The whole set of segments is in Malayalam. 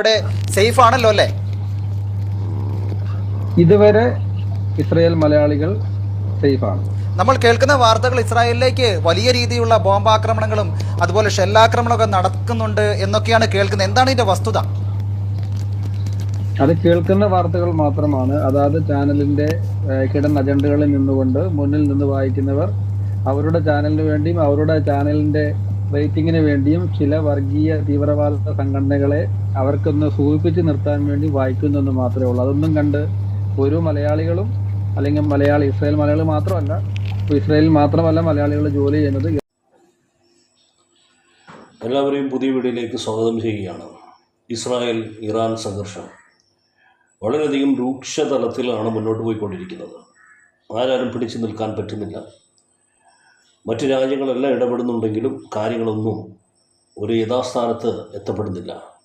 അവിടെ സേഫ് ആണല്ലോ അല്ലേ? ഇതുവരെ ഇസ്രായേൽ മലയാളികൾ സേഫ് ആണ്. നമ്മൾ കേൾക്കുന്ന വാർത്തകൾ ഇസ്രായേലിലേക്ക് വലിയ രീതിയിലുള്ള ബോംബാക്രമണങ്ങളും അതുപോലെ ഷെല്ലാക്രമണമൊക്കെ നടക്കുന്നുണ്ട് എന്നൊക്കെയാണ് കേൾക്കുന്നത്. എന്താണ് ഇതിന്റെ വസ്തുത? അത് കേൾക്കുന്ന വാർത്തകൾ മാത്രമാണ്. അതാത് ചാനലിന്റെ കിടൻ കിടന്ന അജണ്ടകളിൽ നിന്നുകൊണ്ട് മുന്നിൽ നിന്ന് വായിക്കുന്നവർ അവരുടെ ചാനലിന് വേണ്ടിയും അവരുടെ ചാനലിന്റെ റേറ്റിംഗിന് വേണ്ടിയും ചില വർഗീയ തീവ്രവാദ സംഘടനകളെ അവർക്കൊന്ന് സൂചിപ്പിച്ച് നിർത്താൻ വേണ്ടി വായിക്കുന്നു എന്ന് മാത്രമേ ഉള്ളൂ. അതൊന്നും കണ്ട് ഒരു മലയാളികളും അല്ലെങ്കിൽ മലയാളി ഇസ്രായേൽ മലയാളി മാത്രമല്ല ഇസ്രായേലിൽ മാത്രമല്ല മലയാളികൾ ജോലി ചെയ്യുന്നത്. എല്ലാവരെയും പുതിയ വീഡിയോയിലേക്ക് സ്വാഗതം ചെയ്യുകയാണ്. ഇസ്രായേൽ ഇറാൻ സംഘർഷം വളരെയധികം രൂക്ഷതലത്തിലാണ് മുന്നോട്ട് പോയിക്കൊണ്ടിരിക്കുന്നത്. ആരാരും പിടിച്ചു നിൽക്കാൻ പറ്റുന്നില്ല. മറ്റു രാജ്യങ്ങളെല്ലാം ഇടപെടുന്നുണ്ടെങ്കിലും കാര്യങ്ങളൊന്നും ഒരു യഥാസ്ഥാനത്ത് എത്തപ്പെടുന്നില്ല.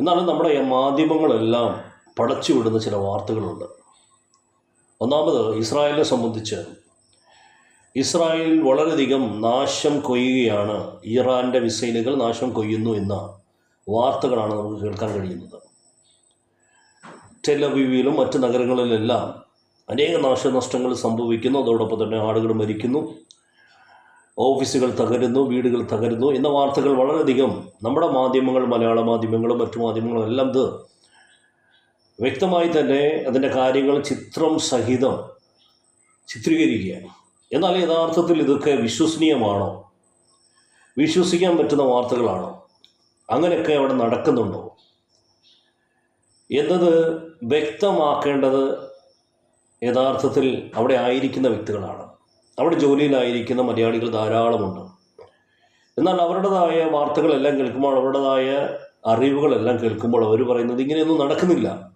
എന്നാലും നമ്മുടെ മാധ്യമങ്ങളെല്ലാം പടച്ചുവിടുന്ന ചില വാർത്തകളുണ്ട്. ഒന്നാമത് ഇസ്രായേലിനെ സംബന്ധിച്ച് ഇസ്രായേൽ വളരെയധികം നാശം കൊയ്യുകയാണ്. ഇറാന്റെ മിസൈലുകൾ നാശം കൊയ്യുന്നു എന്ന വാർത്തകളാണ് നമുക്ക് കേൾക്കാൻ കഴിയുന്നത്. ടെലവീവിലും മറ്റ് നഗരങ്ങളിലെല്ലാം അനേക നാശനഷ്ടങ്ങൾ സംഭവിക്കുന്നു. അതോടൊപ്പം തന്നെ ആളുകൾ മരിക്കുന്നു. ഓഫീസുകൾ തകരുന്നു വീടുകൾ തകരുന്നു എന്ന വാർത്തകൾ വളരെയധികം നമ്മുടെ മാധ്യമങ്ങൾ മലയാള മാധ്യമങ്ങളും മറ്റു മാധ്യമങ്ങളും എല്ലാം ഇത് വ്യക്തമായി തന്നെ അതിന്റെ കാര്യങ്ങൾ ചിത്രം സഹിതം ചിത്രീകരിക്കുകയാണ്. എന്നാൽ യഥാർത്ഥത്തിൽ ഇതൊക്കെ വിശ്വസനീയമാണോ? വിശ്വസിക്കാൻ പറ്റുന്ന വാർത്തകളാണോ? അങ്ങനെയൊക്കെ അവിടെ നടക്കുന്നുണ്ടോ? എന്നത് വ്യക്തമാക്കേണ്ടത് യഥാർത്ഥത്തിൽ അവിടെ ആയിരിക്കുന്ന വ്യക്തികളാണ്. അവിടെ ജോലിയിലായിരിക്കുന്ന മലയാളികൾ ധാരാളമുണ്ട്. എന്നാൽ അവരുടേതായ വാർത്തകളെല്ലാം കേൾക്കുമ്പോൾ അവരുടേതായ അറിവുകളെല്ലാം കേൾക്കുമ്പോൾ അവർ പറയുന്നത് ഇങ്ങനെയൊന്നും നടക്കുന്നില്ല.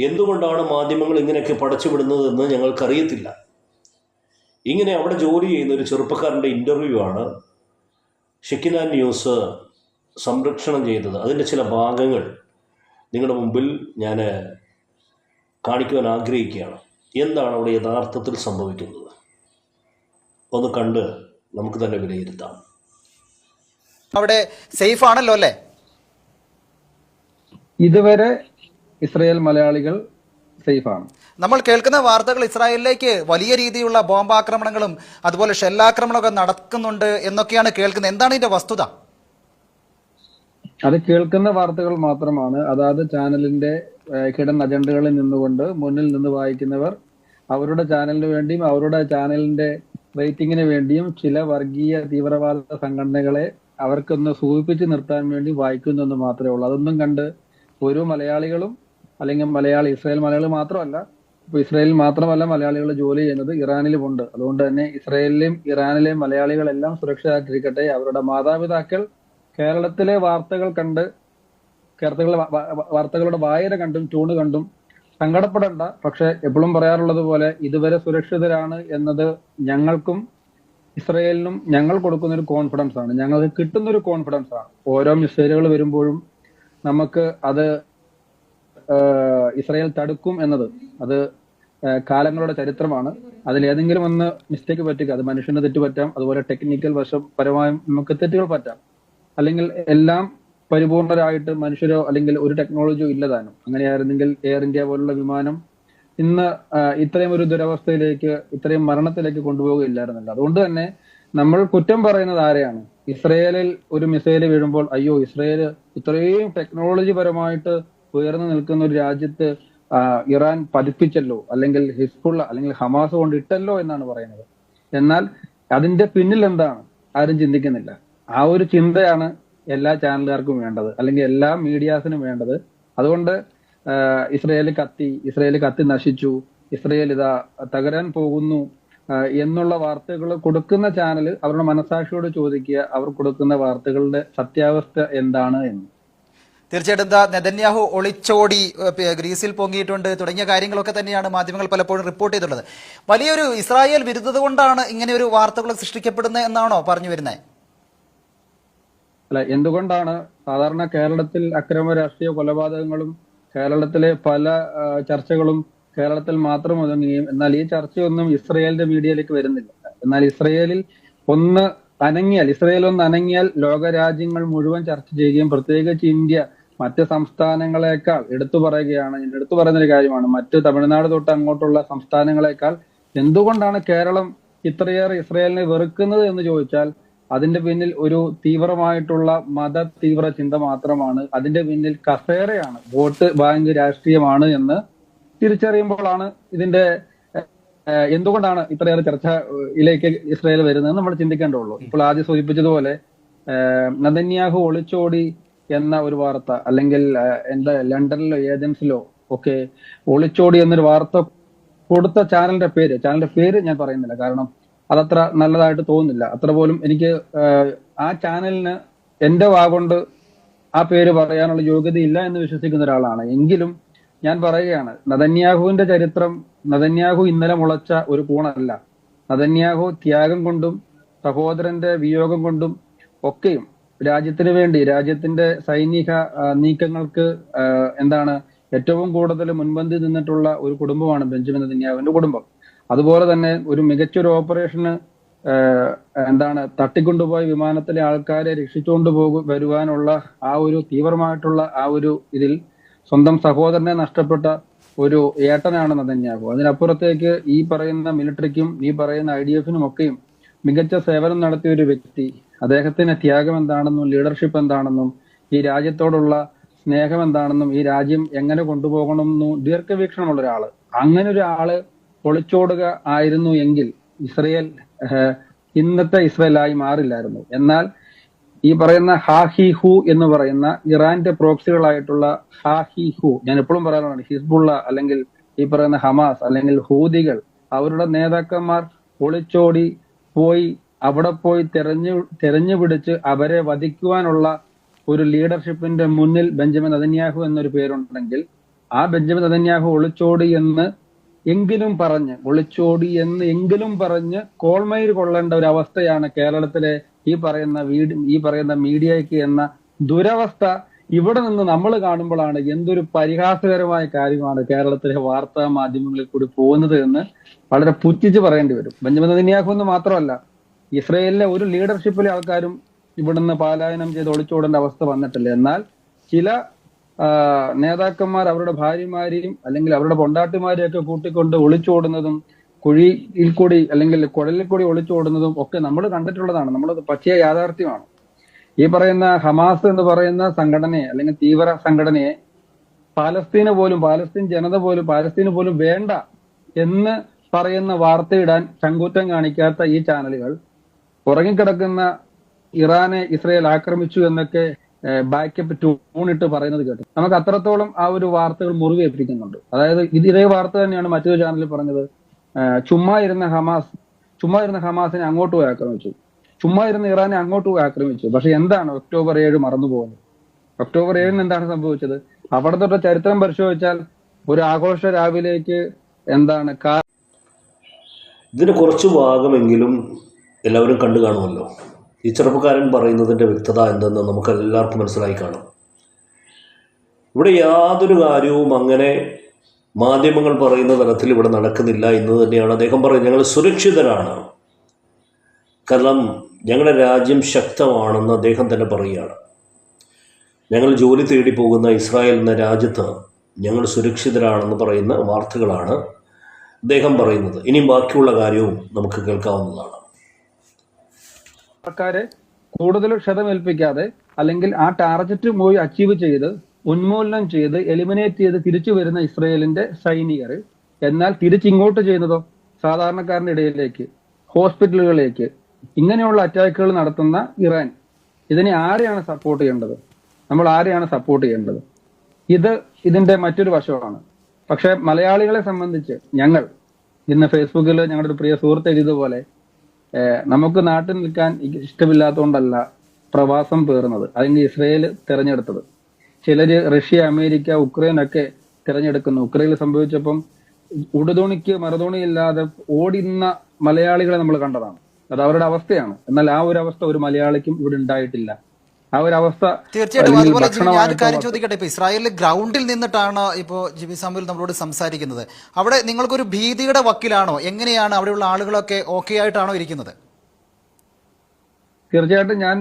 എന്തുകൊണ്ടാണ് മാധ്യമങ്ങൾ ഇങ്ങനെയൊക്കെ പടച്ചുവിടുന്നതെന്ന് ഞങ്ങൾക്കറിയത്തില്ല. ഇങ്ങനെ അവിടെ ജോലി ചെയ്യുന്ന ഒരു ചെറുപ്പക്കാരന്റെ ഇന്റർവ്യൂ ആണ് ഷെക്കിന ന്യൂസ് സംരക്ഷണം ചെയ്തത്. അതിന്റെ ചില ഭാഗങ്ങൾ നിങ്ങളുടെ മുമ്പിൽ ഞാൻ കാണിക്കുവാൻ ആഗ്രഹിക്കുകയാണ്. എന്താണ് അവിടെ യഥാർത്ഥത്തിൽ സംഭവിക്കുന്നത്? ഒന്ന് കണ്ട് നമുക്ക് തന്നെ വിലയിരുത്താം. അവിടെ സേഫ് ആണല്ലോ അല്ലേ? ഇതുവരെ ഇസ്രയേൽ മലയാളികൾ സേഫാണ് നമ്മൾ കേൾക്കുന്ന വാർത്തകൾ ഇസ്രായേലിലേക്ക് വലിയ രീതിയിലുള്ള ബോംബാക്രമണങ്ങളും അതുപോലെ ഷെല്ലാക്രമണമൊക്കെ നടക്കുന്നുണ്ട് എന്നൊക്കെയാണ് കേൾക്കുന്നത്. എന്താണ് ഇതിന്റെ വസ്തുത? അത് കേൾക്കുന്ന വാർത്തകൾ മാത്രമാണ്. അതാത് ചാനലിന്റെ കിടന്ന അജണ്ടകളിൽ നിന്നുകൊണ്ട് മുന്നിൽ നിന്ന് വായിക്കുന്നവർ അവരുടെ ചാനലിന് വേണ്ടിയും അവരുടെ ചാനലിന്റെ റേറ്റിംഗിന് വേണ്ടിയും ചില വർഗീയ തീവ്രവാദ സംഘടനകളെ അവർക്കൊന്ന് സൂചിപ്പിച്ച് നിർത്താൻ വേണ്ടി വായിക്കുന്നു എന്ന് മാത്രമേ ഉള്ളൂ. അതൊന്നും കണ്ട് ഒരു മലയാളികളും അല്ലെങ്കിൽ മലയാളി ഇസ്രായേൽ മലയാളി മാത്രമല്ല ഇപ്പൊ ഇസ്രായേലിൽ മാത്രമല്ല മലയാളികൾ ജോലി ചെയ്യുന്നത് ഇറാനിലും ഉണ്ട്. അതുകൊണ്ട് തന്നെ ഇസ്രായേലിലെയും ഇറാനിലെയും മലയാളികളെല്ലാം സുരക്ഷിതരായിട്ടിരിക്കട്ടെ. അവരുടെ മാതാപിതാക്കൾ കേരളത്തിലെ വാർത്തകൾ കണ്ട് വ- വാർത്തകളുടെ വായന കണ്ടും ട്യൂണ് കണ്ടും സങ്കടപ്പെടേണ്ട. പക്ഷെ എപ്പോഴും പറയാറുള്ളത് പോലെ ഇതുവരെ സുരക്ഷിതരാണ് എന്നത് ഞങ്ങൾക്കും ഇസ്രയേലിനും ഞങ്ങൾ കൊടുക്കുന്ന ഒരു കോൺഫിഡൻസ് ആണ്. ഞങ്ങൾക്ക് കിട്ടുന്ന ഒരു കോൺഫിഡൻസ് ആണ്. ഓരോ മിസൈലുകൾ വരുമ്പോഴും നമുക്ക് അത് ഇസ്രയേൽ തടുക്കും എന്നത് അത് കാലങ്ങളുടെ ചരിത്രമാണ്. അതിൽ ഏതെങ്കിലും ഒന്ന് മിസ്റ്റേക്ക് പറ്റുക അത് മനുഷ്യന് തെറ്റ് പറ്റാം അതുപോലെ ടെക്നിക്കൽ വശം പരമായും നമുക്ക് തെറ്റുകൾ പറ്റാം. അല്ലെങ്കിൽ എല്ലാം പരിപൂർണരായിട്ട് മനുഷ്യരോ അല്ലെങ്കിൽ ഒരു ടെക്നോളജിയോ ഇല്ലതാനും. അങ്ങനെയായിരുന്നെങ്കിൽ എയർ ഇന്ത്യ പോലുള്ള വിമാനം ഇന്ന് ഇത്രയും ഒരു ദുരവസ്ഥയിലേക്ക് ഇത്രയും മരണത്തിലേക്ക് കൊണ്ടുപോകുകയില്ലായിരുന്നല്ലോ അതുകൊണ്ട് തന്നെ നമ്മൾ കുറ്റം പറയുന്നത് ആരെയാണ്? ഇസ്രയേലിൽ ഒരു മിസൈൽ വീഴുമ്പോൾ അയ്യോ ഇസ്രയേൽ ഇത്രയും ടെക്നോളജി പരമായിട്ട് ഉയർന്നു നിൽക്കുന്ന ഒരു രാജ്യത്ത് ഇറാൻ പതിപ്പിച്ചല്ലോ അല്ലെങ്കിൽ ഹിസ്ബുള്ള അല്ലെങ്കിൽ ഹമാസ് കൊണ്ട് ഇട്ടല്ലോ എന്നാണ് പറയുന്നത്. എന്നാൽ അതിന്റെ പിന്നിൽ എന്താണ്? ആരും ചിന്തിക്കുന്നില്ല. ആ ഒരു ചിന്തയാണ് എല്ലാ ചാനലുകാർക്കും വേണ്ടത് അല്ലെങ്കിൽ എല്ലാ മീഡിയാസിനും വേണ്ടത്. അതുകൊണ്ട് ഇസ്രയേൽ കത്തി ഇസ്രയേൽ കത്തി നശിച്ചു ഇസ്രയേൽ ഇതാ തകരാൻ പോകുന്നു എന്നുള്ള വാർത്തകൾ കൊടുക്കുന്ന ചാനൽ അവരുടെ മനസാക്ഷിയോട് ചോദിക്കുക അവർ കൊടുക്കുന്ന വാർത്തകളുടെ സത്യാവസ്ഥ എന്താണ് എന്ന്. തീർച്ചയായിട്ടും എന്താ നെതന്യാഹു ഒളിച്ചോടി ഗ്രീസിൽ പൊങ്ങിയിട്ടുണ്ട് തുടങ്ങിയ കാര്യങ്ങളൊക്കെ തന്നെയാണ് മാധ്യമങ്ങൾ പലപ്പോഴും റിപ്പോർട്ട് ചെയ്തിട്ടുള്ളത്. വലിയൊരു ഇസ്രായേൽ വിരുദ്ധത കൊണ്ടാണ് ഇങ്ങനെ ഒരു വാർത്തകൾ സൃഷ്ടിക്കപ്പെടുന്നത് എന്നാണോ പറഞ്ഞു വരുന്നത്? അല്ല എന്തുകൊണ്ടാണ് സാധാരണ കേരളത്തിൽ അക്രമ രാഷ്ട്രീയ കൊലപാതകങ്ങളും കേരളത്തിലെ പല ചർച്ചകളും കേരളത്തിൽ മാത്രം ഒതുങ്ങുകയും എന്നാൽ ഈ ചർച്ചയൊന്നും ഇസ്രയേലിന്റെ മീഡിയയിലേക്ക് വരുന്നില്ല. എന്നാൽ ഇസ്രയേലിൽ ഒന്ന് അനങ്ങിയാൽ ഇസ്രയേൽ ഒന്ന് അനങ്ങിയാൽ ലോകരാജ്യങ്ങൾ മുഴുവൻ ചർച്ച ചെയ്യുകയും പ്രത്യേകിച്ച് ഇന്ത്യ മറ്റ് സംസ്ഥാനങ്ങളെക്കാൾ എടുത്തു പറയുകയാണ് ഞാൻ എടുത്തു പറയുന്ന ഒരു കാര്യമാണ്. മറ്റ് തമിഴ്നാട് തൊട്ട് അങ്ങോട്ടുള്ള സംസ്ഥാനങ്ങളെക്കാൾ എന്തുകൊണ്ടാണ് കേരളം ഇത്രയേറെ ഇസ്രയേലിനെ വെറുക്കുന്നത് എന്ന് ചോദിച്ചാൽ അതിന്റെ പിന്നിൽ ഒരു തീവ്രമായിട്ടുള്ള മത തീവ്ര ചിന്ത മാത്രമാണ്. അതിന്റെ പിന്നിൽ കസേരയാണ്. വോട്ട് ബാങ്ക് രാഷ്ട്രീയമാണ് എന്ന് തിരിച്ചറിയുമ്പോഴാണ് ഇതിന്റെ എന്തുകൊണ്ടാണ് ഇത്രയേറെ ചർച്ചയിലേക്ക് ഇസ്രായേൽ വരുന്നത് നമ്മൾ ചിന്തിക്കേണ്ടതുള്ളൂ. ഇപ്പോൾ ആദ്യം സൂചിപ്പിച്ചതുപോലെ നദന്യാഹു ഒളിച്ചോടി എന്ന ഒരു വാർത്ത അല്ലെങ്കിൽ എന്താ ലണ്ടനിലോ ഏജൻസിലോ ഒക്കെ ഒളിച്ചോടി എന്നൊരു വാർത്ത കൊടുത്ത ചാനലിന്റെ പേര് ചാനലിന്റെ പേര് ഞാൻ പറയുന്നില്ല. കാരണം അതത്ര നല്ലതായിട്ട് തോന്നുന്നില്ല. അത്ര പോലും എനിക്ക് ആ ചാനലിന് എന്റെ വാഗൊണ്ട് ആ പേര് പറയാനുള്ള യോഗ്യതയില്ല എന്ന് വിശ്വസിക്കുന്ന ഒരാളാണ്. എങ്കിലും ഞാൻ പറയുകയാണ് നദന്യാഹുവിന്റെ ചരിത്രം നദന്യാഹു ഇന്നലെ മുളച്ച ഒരു കൂണല്ല. നദന്യാഹു ത്യാഗം കൊണ്ടും സഹോദരന്റെ വിയോഗം കൊണ്ടും ഒക്കെയും രാജ്യത്തിന് വേണ്ടി രാജ്യത്തിന്റെ സൈനിക നീക്കങ്ങൾക്ക് എന്താണ് ഏറ്റവും കൂടുതൽ മുൻപന്തി നിന്നിട്ടുള്ള ഒരു കുടുംബമാണ് ബെഞ്ചമിൻ നദന്യാഹുവിന്റെ കുടുംബം. അതുപോലെ തന്നെ ഒരു മികച്ചൊരു ഓപ്പറേഷന് എന്താണ് തട്ടിക്കൊണ്ടുപോയ വിമാനത്തിലെ ആൾക്കാരെ രക്ഷിച്ചുകൊണ്ട് പോകു വരുവാനുള്ള ആ ഒരു തീവ്രമായിട്ടുള്ള ആ ഒരു ഇതിൽ സ്വന്തം സഹോദരനെ നഷ്ടപ്പെട്ട ഒരു ഏട്ടനാണ് നതന്യാഹു അതിനപ്പുറത്തേക്ക് ഈ പറയുന്ന മിലിറ്ററിക്കും ഈ പറയുന്ന ഐ ഡി എഫിനും ഒക്കെയും മികച്ച സേവനം നടത്തിയ ഒരു വ്യക്തി. അദ്ദേഹത്തിന്റെ ത്യാഗം എന്താണെന്നും ലീഡർഷിപ്പ് എന്താണെന്നും ഈ രാജ്യത്തോടുള്ള സ്നേഹം എന്താണെന്നും ഈ രാജ്യം എങ്ങനെ കൊണ്ടുപോകണമെന്നും ദീർഘവീക്ഷണമുള്ള ഒരാൾ. അങ്ങനെ ഒരാൾ ഒളിച്ചോടുക ആയിരുന്നു എങ്കിൽ ഇസ്രയേൽ ഇന്നത്തെ ഇസ്രയേലായി മാറില്ലായിരുന്നു. എന്നാൽ ഈ പറയുന്ന ഹാ ഹി ഹു എന്ന് പറയുന്ന ഇറാന്റെ പ്രോക്സികളായിട്ടുള്ള ഹാ ഹി ഹു ഞാൻ എപ്പോഴും പറയാറുണ്ട് ഹിസ്ബുള്ള അല്ലെങ്കിൽ ഈ പറയുന്ന ഹമാസ് അല്ലെങ്കിൽ ഹൂദികൾ അവരുടെ നേതാക്കന്മാർ ഒളിച്ചോടി പോയി അവിടെ പോയി തെരഞ്ഞു തെരഞ്ഞു പിടിച്ച് അവരെ വധിക്കുവാനുള്ള ഒരു ലീഡർഷിപ്പിന്റെ മുന്നിൽ ബെഞ്ചമിൻ അതന്യാഹു എന്നൊരു പേരുണ്ടെങ്കിൽ ആ ബെഞ്ചമിൻ അതന്യാഹു ഒളിച്ചോടി എന്ന് എങ്കിലും പറഞ്ഞ് ഒളിച്ചോടി എന്ന് എങ്കിലും പറഞ്ഞ് കോൾമയിൽ കൊള്ളേണ്ട ഒരു അവസ്ഥയാണ് കേരളത്തിലെ ഈ പറയുന്ന വീട് ഈ പറയുന്ന മീഡിയയ്ക്ക് എന്ന ദുരവസ്ഥ ഇവിടെ നിന്ന് നമ്മൾ കാണുമ്പോഴാണ് എന്തൊരു പരിഹാസകരമായ കാര്യമാണ് കേരളത്തിലെ വാർത്താ മാധ്യമങ്ങളിൽ കൂടി പോകുന്നത് എന്ന് വളരെ പുച്ഛിച്ച് പറയേണ്ടി വരും. ബെഞ്ചമിൻ നെതന്യാഹു എന്ന് മാത്രമല്ല ഇസ്രയേലിലെ ഒരു ലീഡർഷിപ്പിലെ ആൾക്കാരും ഇവിടുന്ന് പലായനം ചെയ്ത് ഒളിച്ചോടേണ്ട അവസ്ഥ വന്നിട്ടില്ല. എന്നാൽ ചില നേതാക്കന്മാർ അവരുടെ ഭാര്യമാരെയും അല്ലെങ്കിൽ അവരുടെ പൊണ്ടാട്ടിമാരെയും ഒക്കെ കൂട്ടിക്കൊണ്ട് ഒളിച്ചോടുന്നതും കുഴിയിൽ കൂടി അല്ലെങ്കിൽ കുഴലിൽ കൂടി ഒളിച്ചോടുന്നതും ഒക്കെ നമ്മൾ കണ്ടിട്ടുള്ളതാണ്. നമ്മൾ പച്ചയ യാഥാർത്ഥ്യമാണ്. ഈ പറയുന്ന ഹമാസ് എന്ന് പറയുന്ന സംഘടനയെ അല്ലെങ്കിൽ തീവ്ര സംഘടനയെ പാലസ്തീന് പോലും പാലസ്തീൻ ജനത പോലും പാലസ്തീന് പോലും വേണ്ട എന്ന് പറയുന്ന വാർത്തയിടാൻ ചങ്കൂറ്റം കാണിക്കാത്ത ഈ ചാനലുകൾ ഉറങ്ങിക്കിടക്കുന്ന ഇറാനെ ഇസ്രയേൽ ആക്രമിച്ചു എന്നൊക്കെ ബാക്കപ്പ് ടൂണിട്ട് പറയുന്നത് കേട്ടു. നമുക്ക് അത്രത്തോളം ആ ഒരു വാർത്തകൾ മുറിവേൽപ്പിക്കുന്നുണ്ട് അതായത് ഇത് ഇതേ വാർത്ത തന്നെയാണ് മറ്റൊരു ചാനലിൽ പറഞ്ഞത്. ചുമ്മാ ഇരുന്ന ഹമാസ് ചുമ്മാ ഇരുന്ന ഹമാസിനെ അങ്ങോട്ട് പോയി ആക്രമിച്ചു. ചുമ്മാ ഇരുന്ന ഇറാനെ അങ്ങോട്ട് പോയി ആക്രമിച്ചു. പക്ഷെ എന്താണ് ഒക്ടോബർ ഏഴ് മറന്നുപോകുന്നത് ഒക്ടോബർ ഏഴിന് എന്താണ് സംഭവിച്ചത്? അവിടെ ചരിത്രം പരിശോധിച്ചാൽ ഒരു ആഘോഷ രാവിലേക്ക് എന്താണ് ഇതിന് കുറച്ച് ഭാഗമെങ്കിലും എല്ലാവരും കണ്ടു കാണുമല്ലോ. ഈ ചെറുപ്പക്കാരൻ പറയുന്നതിന്റെ വ്യക്തത എന്തെന്ന് നമുക്ക് എല്ലാവർക്കും മനസ്സിലായി കാണാം. ഇവിടെ യാതൊരു കാര്യവും അങ്ങനെ മാധ്യമങ്ങൾ പറയുന്ന തലത്തിൽ ഇവിടെ നടക്കുന്നില്ല എന്ന് തന്നെയാണ് അദ്ദേഹം പറയുന്നത്. ഞങ്ങൾ സുരക്ഷിതരാണ്. കാരണം ഞങ്ങളുടെ രാജ്യം ശക്തമാണെന്ന് അദ്ദേഹം തന്നെ പറയുകയാണ്. ഞങ്ങൾ ജോലി തേടി പോകുന്ന ഇസ്രായേൽ എന്ന രാജ്യത്ത് ഞങ്ങൾ സുരക്ഷിതരാണെന്ന് പറയുന്ന വാർത്തകളാണ് അദ്ദേഹം പറയുന്നത്. ഇനിയും ബാക്കിയുള്ള കാര്യവും നമുക്ക് കേൾക്കാവുന്നതാണ്. ആൾക്കാരെ കൂടുതൽ ക്ഷതമേൽപ്പിക്കാതെ അല്ലെങ്കിൽ ആ ടാർഗറ്റ് പോയി അച്ചീവ് ചെയ്ത് ഉന്മൂലനം ചെയ്ത് എലിമിനേറ്റ് ചെയ്ത് തിരിച്ചു വരുന്ന ഇസ്രയേലിന്റെ സൈനികർ എന്നാൽ തിരിച്ചിങ്ങോട്ട് ചെയ്യുന്നതോ സാധാരണക്കാരന്റെ ഇടയിലേക്ക് ഹോസ്പിറ്റലുകളിലേക്ക് ഇങ്ങനെയുള്ള അറ്റാക്കുകൾ നടത്തുന്ന ഇറാൻ. ഇതിനെ ആരെയാണ് സപ്പോർട്ട് ചെയ്യേണ്ടത്? നമ്മൾ ആരെയാണ് സപ്പോർട്ട് ചെയ്യേണ്ടത്? ഇത് ഇതിന്റെ മറ്റൊരു വശമാണ്. പക്ഷെ മലയാളികളെ സംബന്ധിച്ച് ഞങ്ങൾ ഇന്ന് ഫേസ്ബുക്കിൽ ഞങ്ങളുടെ ഒരു പ്രിയ സുഹൃത്ത് എഴുതിയതുപോലെ ഏഹ് നമുക്ക് നാട്ടിൽ നിൽക്കാൻ ഇഷ്ടമില്ലാത്തതുകൊണ്ടല്ല പ്രവാസം പേറുന്നത്. അതിന് ഇസ്രയേൽ തിരഞ്ഞെടുത്തത്. ചിലര് റഷ്യ അമേരിക്ക ഉക്രൈൻ ഒക്കെ തിരഞ്ഞെടുക്കുന്നു. ഉക്രൈനിൽ സംഭവിച്ചപ്പം ഉടുതുണിക്ക് മറുതുണിയില്ലാതെ ഓടിന്ന മലയാളികളെ നമ്മൾ കണ്ടതാണ്. അത് അവരുടെ അവസ്ഥയാണ്. എന്നാൽ ആ ഒരു അവസ്ഥ ഒരു മലയാളിക്കും ഇവിടെ ഉണ്ടായിട്ടില്ല. ആ ഒരു അവസ്ഥ തീർച്ചയായിട്ടും അതുപോലെ ഞാൻ കാര്യം ചോദിക്കട്ടെ ഇപ്പൊ ഇസ്രായേലിൽ ഗ്രൗണ്ടിൽ നിന്നിട്ടാണ് ഇപ്പോ ജിബി സാമുൽ നമ്മളോട് സംസാരിക്കുന്നത്. അവിടെ നിങ്ങൾക്കൊരു ഭീതിയുടെ വക്കിലാണോ? എങ്ങനെയാണ് അവിടെയുള്ള ആളുകളൊക്കെ ഓക്കെ ആയിട്ടാണോ ഇരിക്കുന്നത്? തീർച്ചയായിട്ടും ഞാൻ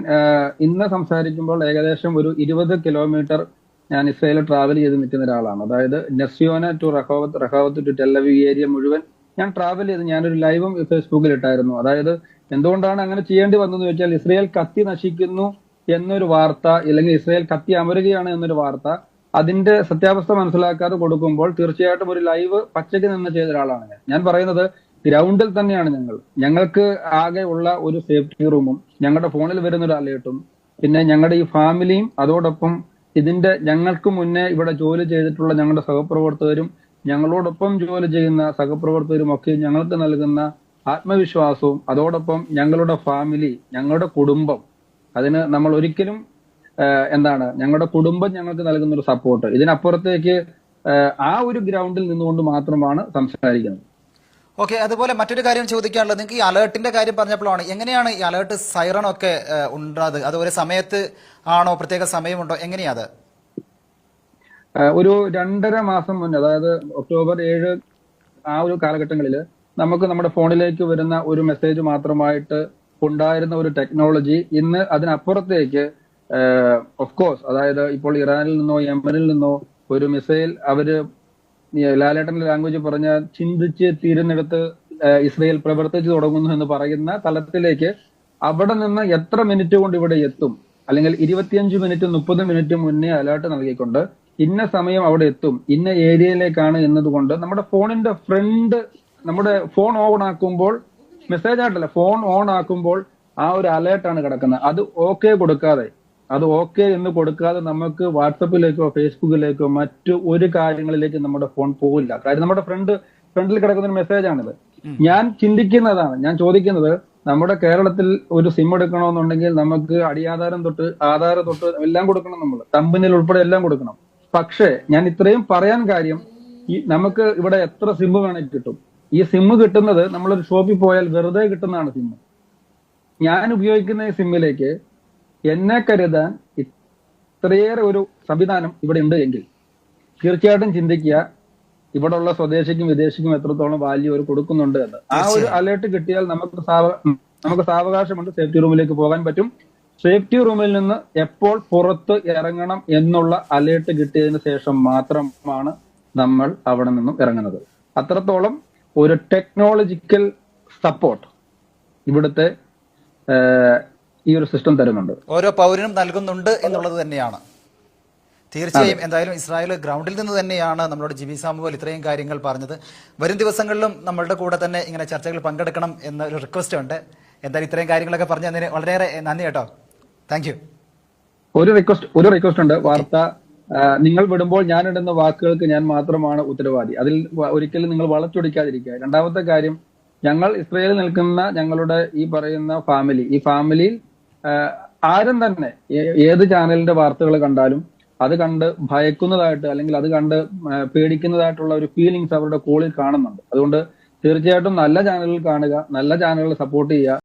ഇന്ന് സംസാരിക്കുമ്പോൾ ഏകദേശം ഒരു ഇരുപത് കിലോമീറ്റർ ഞാൻ ഇസ്രായേലിൽ ട്രാവൽ ചെയ്ത് നിൽക്കുന്ന ഒരാളാണ്. അതായത് Nes Ziona to Rehovot Rehovot to Tel Aviv area മുഴുവൻ ഞാൻ ട്രാവൽ ചെയ്ത് ഞാനൊരു ലൈവും ഫേസ്ബുക്കിൽ ഇട്ടായിരുന്നു. അതായത് എന്തുകൊണ്ടാണ് അങ്ങനെ ചെയ്യേണ്ടി വന്നതെന്ന് വെച്ചാൽ ഇസ്രായേൽ കത്തി നശിക്കുന്നു എന്നൊരു വാർത്ത അല്ലെങ്കിൽ ഇസ്രായേൽ കത്തി അമരുകയാണ് എന്നൊരു വാർത്ത അതിന്റെ സത്യാവസ്ഥ മനസ്സിലാക്കാതെ കൊടുക്കുമ്പോൾ തീർച്ചയായിട്ടും ഒരു ലൈവ് പച്ചയ്ക്ക് നിന്ന് ചെയ്ത ഒരാളാണ് ഞാൻ. ഞാൻ പറയുന്നത് ഗ്രൗണ്ടിൽ തന്നെയാണ് ഞങ്ങൾ. ഞങ്ങൾക്ക് ആകെ ഉള്ള ഒരു സേഫ്റ്റി റൂമും ഞങ്ങളുടെ ഫോണിൽ വരുന്ന ഒരു അലേർട്ടും പിന്നെ ഞങ്ങളുടെ ഈ ഫാമിലിയും അതോടൊപ്പം ഇതിന്റെ ഞങ്ങൾക്ക് മുന്നേ ഇവിടെ ജോലി ചെയ്തിട്ടുള്ള ഞങ്ങളുടെ സഹപ്രവർത്തകരും ഞങ്ങളോടൊപ്പം ജോലി ചെയ്യുന്ന സഹപ്രവർത്തകരും ഒക്കെ ഞങ്ങൾക്ക് നൽകുന്ന ആത്മവിശ്വാസവും അതോടൊപ്പം ഞങ്ങളുടെ ഫാമിലി ഞങ്ങളുടെ കുടുംബം അതിന് നമ്മൾ ഒരിക്കലും എന്താണ് ഞങ്ങളുടെ കുടുംബം ഞങ്ങൾക്ക് നൽകുന്ന ഒരു സപ്പോർട്ട് ഇതിനപ്പുറത്തേക്ക് ആ ഒരു ഗ്രൗണ്ടിൽ നിന്നുകൊണ്ട് മാത്രമാണ് സംസാരിക്കുന്നത്. ഓക്കെ അതുപോലെ മറ്റൊരു കാര്യം ചോദിക്കാനുള്ളത്. നിങ്ങൾക്ക് ഈ അലേർട്ടിന്റെ കാര്യം പറഞ്ഞപ്പോഴാണ് എങ്ങനെയാണ് ഈ അലേർട്ട് സൈറൺ ഒക്കെ ഉണ്ടാത്? അത് ഒരു സമയത്ത് ആണോ? പ്രത്യേക സമയമുണ്ടോ? എങ്ങനെയാ അത്? ഒരു രണ്ടര മാസം മുന്നേ അതായത് ഒക്ടോബർ ഏഴ് ആ ഒരു കാലഘട്ടങ്ങളിൽ നമുക്ക് നമ്മുടെ ഫോണിലേക്ക് വരുന്ന ഒരു മെസ്സേജ് മാത്രമായിട്ട് ഉണ്ടായിരുന്ന ഒരു ടെക്നോളജി ഇന്ന് അതിനപ്പുറത്തേക്ക് ഓഫ് കോഴ്സ് അതായത് ഇപ്പോൾ ഇറാനിൽ നിന്നോ യമനിൽ നിന്നോ ഒരു മിസൈൽ അവർ ലാലേട്ടൻ ലാംഗ്വേജ് പറഞ്ഞ ചിന്തിച്ച് തീരുന്നിടത്ത് ആഹ് ഇസ്രയേൽ പ്രവർത്തിച്ചു തുടങ്ങുന്നു എന്ന് പറയുന്ന തലത്തിലേക്ക് അവിടെ നിന്ന് എത്ര മിനിറ്റ് കൊണ്ട് ഇവിടെ എത്തും? അല്ലെങ്കിൽ ഇരുപത്തിയഞ്ച് മിനിറ്റ് മുപ്പത് മിനിറ്റ് മുന്നേ അലേർട്ട് നൽകിക്കൊണ്ട് ഇന്ന സമയം അവിടെ എത്തും ഇന്ന ഏരിയയിലേക്കാണ് എന്നതുകൊണ്ട് നമ്മുടെ ഫോണിന്റെ ഫ്രണ്ട് നമ്മുടെ ഫോൺ ഓൺ ആക്കുമ്പോൾ മെസ്സേജ് ആയിട്ടല്ല ഫോൺ ഓൺ ആക്കുമ്പോൾ ആ ഒരു അലേർട്ടാണ് കിടക്കുന്നത്. അത് ഓക്കെ കൊടുക്കാതെ അത് ഓക്കെ എന്ന് കൊടുക്കാതെ നമുക്ക് വാട്സപ്പിലേക്കോ ഫേസ്ബുക്കിലേക്കോ മറ്റു ഒരു കാര്യങ്ങളിലേക്ക് നമ്മുടെ ഫോൺ പോകില്ല കാര്യം നമ്മുടെ ഫ്രണ്ട് ഫ്രണ്ടിൽ കിടക്കുന്ന ഒരു മെസ്സേജാണിത് ഞാൻ ചിന്തിക്കുന്നതാണ് ഞാൻ ചോദിക്കുന്നത് നമ്മുടെ കേരളത്തിൽ ഒരു സിം എടുക്കണമെന്നുണ്ടെങ്കിൽ നമുക്ക് അടിയാധാരം തൊട്ട് ആധാരം തൊട്ട് എല്ലാം കൊടുക്കണം നമ്മൾ തമ്പിനിൽ ഉൾപ്പെടെ എല്ലാം കൊടുക്കണം. പക്ഷേ ഞാൻ ഇത്രയും പറയാൻ കാര്യം ഈ നമുക്ക് ഇവിടെ എത്ര സിം വേണമെങ്കിൽ കിട്ടും? ഈ സിമ്മ് കിട്ടുന്നത് നമ്മളൊരു ഷോപ്പിൽ പോയാൽ വെറുതെ കിട്ടുന്നതാണ് സിമ്മ് ഞാൻ ഉപയോഗിക്കുന്ന ഈ സിമ്മിലേക്ക് എന്നെ കരുതാൻ ഇത്രയേറെ ഒരു സംവിധാനം ഇവിടെ ഉണ്ട് എങ്കിൽ തീർച്ചയായിട്ടും ചിന്തിക്കുക ഇവിടെ ഉള്ള സ്വദേശിക്കും വിദേശിക്കും എത്രത്തോളം വാല്യൂ അവർ കൊടുക്കുന്നുണ്ട് എന്ന്. ആ ഒരു അലേർട്ട് കിട്ടിയാൽ നമുക്ക് നമുക്ക് സാവകാശമുണ്ട് സേഫ്റ്റി റൂമിലേക്ക് പോകാൻ പറ്റും. സേഫ്റ്റി റൂമിൽ നിന്ന് എപ്പോൾ പുറത്ത് ഇറങ്ങണം എന്നുള്ള അലേർട്ട് കിട്ടിയതിന് ശേഷം മാത്രമാണ് നമ്മൾ അവിടെ നിന്നും ഇറങ്ങുന്നത്. അത്രത്തോളം ഒരു ടെക്നോളജിക്കൽ സപ്പോർട്ട് ഇവിടുത്തെ ഈ ഒരു സിസ്റ്റം തരുന്നുണ്ട്. ഓരോ പൗരനും നൽകുന്നുണ്ട് എന്നുള്ളത് തന്നെയാണ്. തീർച്ചയായും എന്തായാലും ഇസ്രായേൽ ഗ്രൗണ്ടിൽ നിന്ന് തന്നെയാണ് നമ്മളോട് ജിബി സാമുവൽ ഇത്രയും കാര്യങ്ങൾ പറഞ്ഞത്. വരും ദിവസങ്ങളിലും നമ്മളുടെ കൂടെ തന്നെ ഇങ്ങനെ ചർച്ചകൾ പങ്കെടുക്കണം എന്നൊരു റിക്വസ്റ്റ് ഉണ്ട്. എന്തായാലും ഇത്രയും കാര്യങ്ങളൊക്കെ പറഞ്ഞു തന്നതിന് വളരെയേറെ നന്ദി കേട്ടോ. താങ്ക് യു ഒരു റിക്വസ്റ്റ് ഒരു റിക്വസ്റ്റ് ഉണ്ട്. വാർത്ത നിങ്ങൾ വിടുമ്പോൾ ഞാൻ ഇടുന്ന വാക്കുകൾക്ക് ഞാൻ മാത്രമാണ് ഉത്തരവാദി. അതിൽ ഒരിക്കലും നിങ്ങൾ വളച്ചൊടിക്കാതിരിക്കുക. രണ്ടാമത്തെ കാര്യം ഞങ്ങൾ ഇസ്രയേലിൽ നിൽക്കുന്ന ഞങ്ങളുടെ ഈ പറയുന്ന ഫാമിലി ഈ ഫാമിലിയിൽ ആരും തന്നെ ഏത് ചാനലിന്റെ വാർത്തകൾ കണ്ടാലും അത് കണ്ട് ഭയക്കുന്നതായിട്ട് അല്ലെങ്കിൽ അത് കണ്ട് പേടിക്കുന്നതായിട്ടുള്ള ഒരു ഫീലിങ്സ് അവരുടെ കോളിൽ കാണുന്നുണ്ട്. അതുകൊണ്ട് തീർച്ചയായിട്ടും നല്ല ചാനലുകൾ കാണുക നല്ല ചാനലുകൾ സപ്പോർട്ട് ചെയ്യുക.